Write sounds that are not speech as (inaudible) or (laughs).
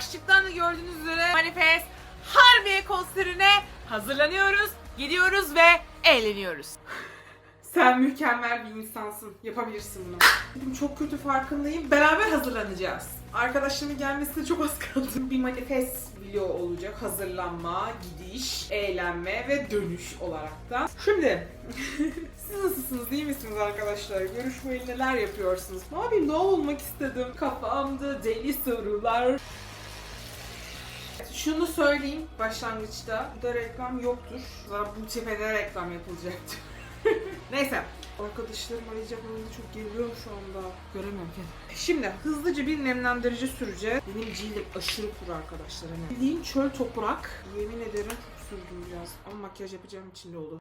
Başlıktan da gördüğünüz üzere Manifest Harbiye konserine hazırlanıyoruz, gidiyoruz ve eğleniyoruz. (laughs) Sen mükemmel bir insansın. Yapabilirsin bunu. Dedim çok kötü farkındayım. Beraber hazırlanacağız. Arkadaşımın gelmesine çok az kaldı. Bir manifest video olacak. Hazırlanma, gidiş, eğlenme ve dönüş olarak da. Şimdi (laughs) siz nasılsınız? İyi misiniz arkadaşlar? Görüşmeyi neler yapıyorsunuz? Ne yapayım? Ne olmak istedim? Kafamda deli sorular. Şunu söyleyeyim başlangıçta. Burada reklam yoktur. Zaten bu tepede reklam yapılacaktır. (laughs) Neyse. Arkadaşlarım arayacak önünde çok geriliyorum şu anda. Göremiyorum kendimi. Şimdi hızlıca bir nemlendirici süreceğiz. Benim cildim aşırı kuru arkadaşlar. Hani. Bildiğin çöl toprak. Yemin ederim çok sürdüm biraz. Ama makyaj yapacağım için de olur.